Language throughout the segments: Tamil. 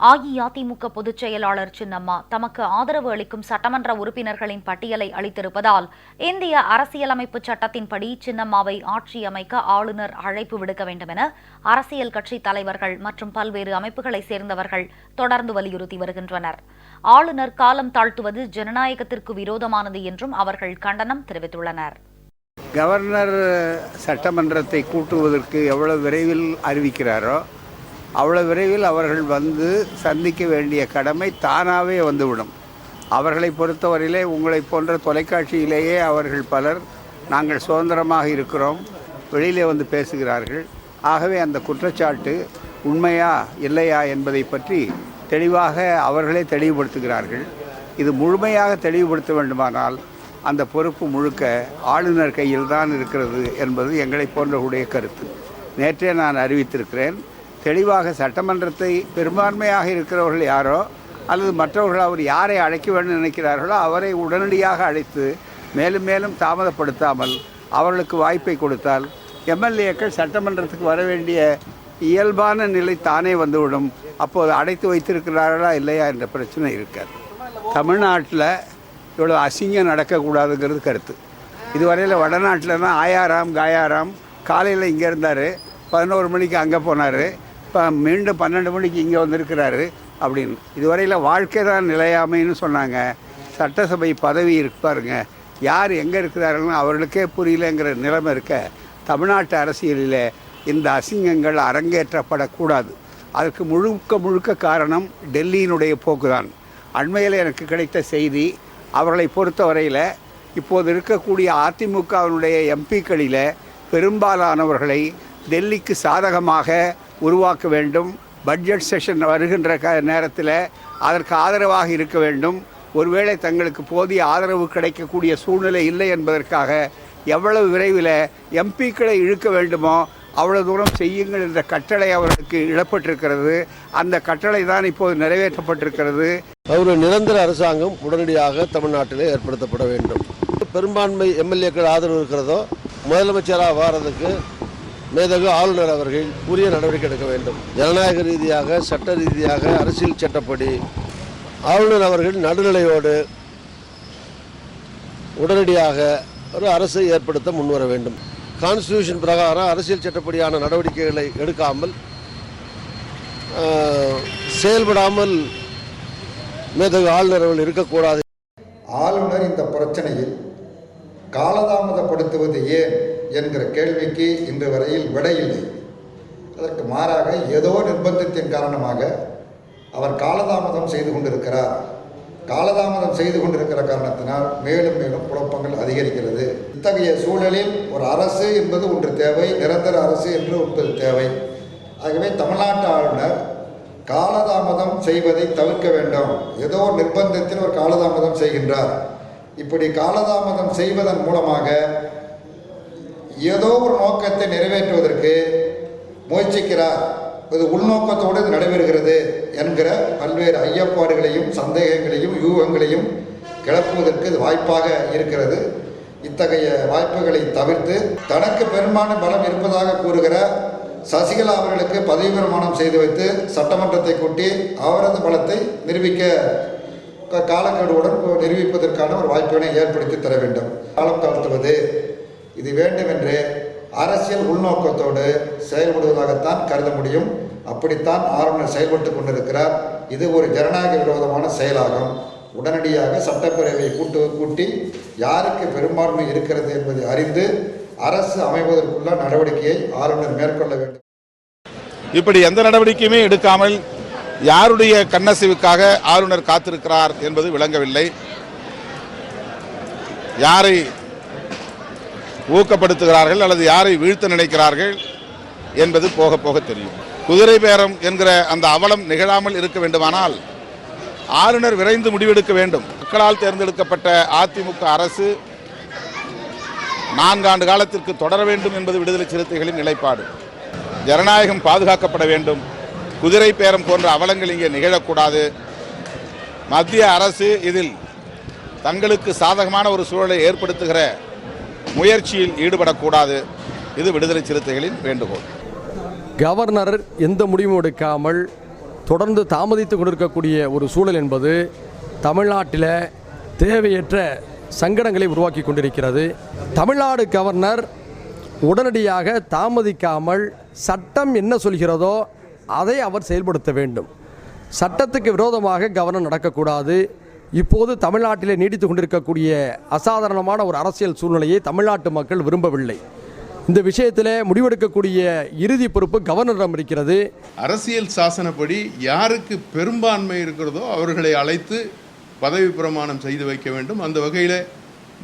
அஇஅதிமுக பொதுச் செயலாளர் சின்னம்மா தமக்கு ஆதரவு அளிக்கும் சட்டமன்ற உறுப்பினர்களின் பட்டியலை அளித்திருப்பதால் இந்திய அரசியலமைப்பு சட்டத்தின்படி சின்னம்மாவை ஆட்சி அமைக்க ஆளுநர் அழைப்பு விடுக்க வேண்டும் என அரசியல் கட்சி தலைவர்கள் மற்றும் பல்வேறு அமைப்புகளைச் சேர்ந்தவர்கள் தொடர்ந்து வலியுறுத்தி வருகின்றனர். ஆளுநர் காலம் தாழ்த்துவது ஜனநாயகத்திற்கு விரோதமானது என்றும் அவர்கள் கண்டனம் தெரிவித்துள்ளனர். கவர்னர் சட்டமன்றத்தை கூட்டுவதற்கு எவ்வளவு விரைவில் அறிவிக்கிறாரோ அவ்வளவு விரைவில் அவர்கள் வந்து சந்திக்க வேண்டிய கடமை தானாகவே வந்துவிடும். அவர்களை பொறுத்தவரையிலே உங்களை போன்ற தொலைக்காட்சியிலேயே அவர்கள் பலர் நாங்கள் சுதந்திரமாக இருக்கிறோம் வெளியிலே வந்து பேசுகிறார்கள். ஆகவே அந்த குற்றச்சாட்டு உண்மையா இல்லையா என்பதை பற்றி தெளிவாக அவர்களே தெளிவுபடுத்துகிறார்கள். இது முழுமையாக தெளிவுபடுத்த வேண்டுமானால் அந்த பொறுப்பு முழுக்க ஆளுநர் கையில் தான் இருக்கிறது என்பது எங்களை போன்றவருடைய கருத்து. நேற்றே நான் அறிவித்திருக்கிறேன் தெளிவாக சட்டமன்றத்தை பெரும்பான்மையாக இருக்கிறவர்கள் யாரோ அல்லது மற்றவர்கள் அவர் யாரை அழைக்க வேண்டும் நினைக்கிறார்களோ அவரை உடனடியாக அழைத்து மேலும் மேலும் தாமதப்படுத்தாமல் அவர்களுக்கு வாய்ப்பை கொடுத்தால் எம்எல்ஏக்கள் சட்டமன்றத்துக்கு வர வேண்டிய இயல்பான நிலை தானே வந்துவிடும். அப்போது அடைத்து வைத்திருக்கிறார்களா இல்லையா என்ற பிரச்சனை இருக்காது. தமிழ்நாட்டில் இவ்வளோ அசிங்கம் நடக்கக்கூடாதுங்கிறது கருத்து. இதுவரையில் வடநாட்டில் தான் ஆயாராம் காயாராம் காலையில் இங்கே இருந்தார் பதினோரு மணிக்கு அங்கே போனார் இப்போ மீண்டும் பன்னெண்டு மணிக்கு இங்கே வந்திருக்கிறாரு அப்படின்னு. இதுவரையில் வாழ்க்கை தான் நிலையாமைன்னு சொன்னாங்க. சட்டசபை பதவி இருப்பாருங்க யார் எங்கே இருக்கிறாருன்னு அவர்களுக்கே புரியலங்கிற நிலைமை இருக்க தமிழ்நாட்டு அரசியலில் இந்த அசிங்கங்கள் அரங்கேற்றப்படக்கூடாது. அதற்கு முழுக்க முழுக்க காரணம் டெல்லியினுடைய போக்குதான். அண்மையில் எனக்கு கிடைத்த செய்தி அவர்களை பொறுத்தவரையில் இப்போது இருக்கக்கூடிய அதிமுகவினுடைய எம்பிக்களில் பெரும்பாலானவர்களை டெல்லிக்கு சாதகமாக உருவாக்க வேண்டும். பட்ஜெட் செஷன் வருகின்ற க நேரத்தில் அதற்கு ஆதரவாக இருக்க வேண்டும். ஒருவேளை தங்களுக்கு போதிய ஆதரவு கிடைக்கக்கூடிய சூழ்நிலை இல்லை என்பதற்காக எவ்வளவு விரைவில் எம்பிக்களை இழுக்க வேண்டுமோ அவ்வளோ தூரம் செய்யுங்கள் என்ற கட்டளை அவர்களுக்கு இடப்பட்டிருக்கிறது. அந்த கட்டளை தான் இப்போது நிறைவேற்றப்பட்டிருக்கிறது. ஒரு நிரந்தர அரசாங்கம் உடனடியாக தமிழ்நாட்டிலே ஏற்படுத்தப்பட வேண்டும். பெரும்பான்மை எம்எல்ஏக்கள் ஆதரவு இருக்கிறதோ முதலமைச்சராக வாரதுக்கு மேதகு ஆளுநர் அவர்கள் உரிய நடவடிக்கை எடுக்க வேண்டும். ஜனநாயக ரீதியாக சட்ட ரீதியாக அரசியல் சட்டப்படி ஆளுநர் அவர்கள் நடுநிலையோடு உடனடியாக ஒரு அரசை ஏற்படுத்த முன்வர வேண்டும். கான்ஸ்டியூஷன் பிரகாரம் அரசியல் சட்டப்படியான நடவடிக்கைகளை எடுக்காமல் செயல்படாமல் மேதகு ஆளுநர் அவர்கள் இருக்கக்கூடாது. ஆளுநர் இந்த பிரச்சனையில் காலதாமதப்படுத்துவது ஏன்? என்கிற கேள்விக்கு இன்று வரையில் விடையில்லை அதற்கு மாறாக ஏதோ நிர்பந்தத்தின் காரணமாக அவர் காலதாமதம் செய்து கொண்டிருக்கிறார். காலதாமதம் செய்து கொண்டிருக்கிற காரணத்தினால் மேலும் மேலும் குழப்பங்கள் அதிகரிக்கிறது. இத்தகைய சூழலில் ஒரு அரசு என்பது ஒன்று தேவை நிரந்தர அரசு என்று ஒன்று தேவை. ஆகவே தமிழ்நாட்டு ஆளுநர் காலதாமதம் செய்வதை தவிர்க்க வேண்டும். ஏதோ நிர்பந்தத்தில் ஒரு காலதாமதம் செய்கின்றார். இப்படி காலதாமதம் செய்வதன் மூலமாக ஏதோ ஒரு நோக்கத்தை நிறைவேற்றுவதற்கு முயற்சிக்கிறார். இது உள்நோக்கத்தோடு இது நடைபெறுகிறது என்கிற பல்வேறு ஐயப்பாடுகளையும் சந்தேகங்களையும் யூகங்களையும் கிளப்புவதற்கு இது வாய்ப்பாக இருக்கிறது. இத்தகைய வாய்ப்புகளை தவிர்த்து தனக்கு பெரும்பான்மை பலம் இருப்பதாக கூறுகிற சசிகலா அவர்களுக்கு பதவி பிரமாணம் செய்து வைத்து சட்டமன்றத்தை கூட்டி அவரது பலத்தை நிரூபிக்க க- காலக்கெடுவுடன் நிரூபிப்பதற்கான ஒரு வாய்ப்பினை ஏற்படுத்தி தர வேண்டும். காலம் தாழ்த்துவது இது வேண்டும் என்று அரசியல் உள்நோக்கத்தோடு செயல்படுவதாகத்தான் கருத முடியும். அப்படித்தான் ஆளுநர் செயல்பட்டு கொண்டிருக்கிறார். இது ஒரு ஜனநாயக விரோதமான செயலாகும். உடனடியாக சட்டப்பேரவையை கூட்டு கூட்டி யாருக்கு பெரும்பான்மை இருக்கிறது என்பதை அறிந்து அரசு அமைவதற்குள்ள நடவடிக்கையை ஆளுநர் மேற்கொள்ள வேண்டும். இப்படி எந்த நடவடிக்கையுமே எடுக்காமல் யாருடைய கண்ணசிவுக்காக ஆளுநர் காத்திருக்கிறார் என்பது விளங்கவில்லை. யாரை ஊக்கப்படுத்துகிறார்கள் அல்லது யாரை வீழ்த்த நினைக்கிறார்கள் என்பது போக போக தெரியும். குதிரை பேரம் என்கிற அந்த அவலம் நிகழாமல் இருக்க வேண்டுமானால் ஆளுநர் விரைந்து முடிவெடுக்க வேண்டும். மக்களால் தேர்ந்தெடுக்கப்பட்ட அதிமுக அரசு நான்காண்டு காலத்திற்கு தொடர வேண்டும் என்பது விடுதலை சிறுத்தைகளின் நிலைப்பாடு. ஜனநாயகம் பாதுகாக்கப்பட வேண்டும். குதிரை பேரம் போன்ற அவலங்கள் இங்கே நிகழக்கூடாது. மத்திய அரசு இதில் தங்களுக்கு சாதகமான ஒரு சூழலை ஏற்படுத்துகிற முயற்சியில் ஈடுபடக்கூடாது. இது விடுதலை சிறுத்தைகளின் வேண்டுகோள். கவர்னர் எந்த முடிவும் எடுக்காமல் தொடர்ந்து தாமதித்து கொண்டிருக்கக்கூடிய ஒரு சூழல் என்பது தமிழ்நாட்டில் தேவையற்ற சங்கடங்களை உருவாக்கி கொண்டிருக்கிறது. தமிழ்நாடு கவர்னர் உடனடியாக தாமதிக்காமல் சட்டம் என்ன சொல்கிறதோ அதை அவர் செயல்படுத்த வேண்டும். சட்டத்துக்கு விரோதமாக கவர்னர் நடக்கக்கூடாது. இப்போது தமிழ்நாட்டிலே நீடித்து கொண்டிருக்கக்கூடிய அசாதாரணமான ஒரு அரசியல் சூழ்நிலையை தமிழ்நாட்டு மக்கள் விரும்பவில்லை. இந்த விஷயத்தில் முடிவெடுக்கக்கூடிய இறுதி பொறுப்பு கவர்னரிடம் இருக்கிறது. அரசியல் சாசனப்படி யாருக்கு பெரும்பான்மை இருக்கிறதோ அவர்களை அழைத்து பதவி பிரமாணம் செய்து வைக்க வேண்டும். அந்த வகையில்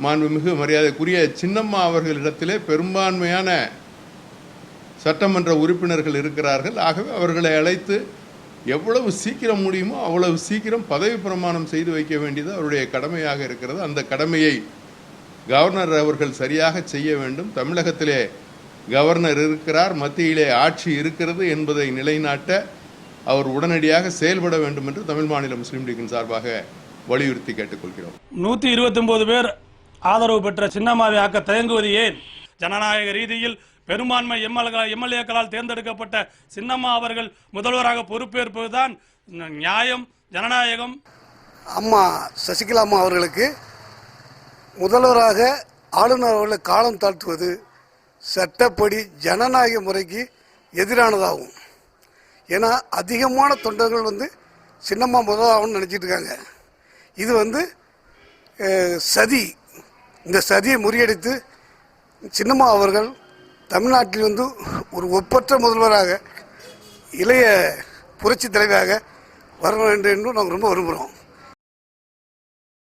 மாண்புமிகு மரியாதைக்குரிய சின்னம்மா அவர்களிடத்திலே பெரும்பான்மையான சட்டமன்ற உறுப்பினர்கள் இருக்கிறார்கள். ஆகவே அவர்களை அழைத்து எவ்வளவு சீக்கிரம் முடியுமோ அவ்வளவு சீக்கிரம் பதவி பிரமாணம் செய்து வைக்க வேண்டியது அவருடைய கடமையாக இருக்கிறது. அந்த கடமையை கவர்னர் அவர்கள் சரியாக செய்ய வேண்டும். தமிழகத்திலே கவர்னர் இருக்கிறார். மத்தியிலே ஆட்சி இருக்கிறது என்பதை நிலைநாட்ட அவர் உடனடியாக செயல்பட வேண்டும் என்று தமிழ் மாநில முஸ்லீம் லீகின் சார்பாக வலியுறுத்தி கேட்டுக்கொள்கிறோம். நூத்தி இருபத்தி ஒன்பது பேர் ஆதரவு பெற்ற சின்னம்மாவை ஆக்க தயங்குவது ஏன்? ஜனநாயக ரீதியில் பெரும்பான்மை எம்எல்ஏ எம்எல்ஏக்களால் தேர்ந்தெடுக்கப்பட்ட சின்னம்மா அவர்கள் முதல்வராக பொறுப்பேற்பதுதான் நியாயம் ஜனநாயகம். அம்மா சசிகலா அம்மா அவர்களுக்கு முதல்வராக ஆளுநர் அவர்களை காலம் தாழ்த்துவது சட்டப்படி ஜனநாயக முறைக்கு எதிரானதாகும். ஏன்னா அதிகமான தொண்டர்கள் வந்து சின்னம்மா முதலாகணும்னு நினச்சிட்டு இருக்காங்க. இது வந்து சதி. இந்த சதியை முறியடித்து சின்னம்மா அவர்கள் தமிழ்நாட்டில் வந்து ஒரு ஒப்பற்ற முதல்வராக இளைய புரட்சி தலைவராக வர வேண்டும் என்று நாங்கள் ரொம்ப விரும்புகிறோம்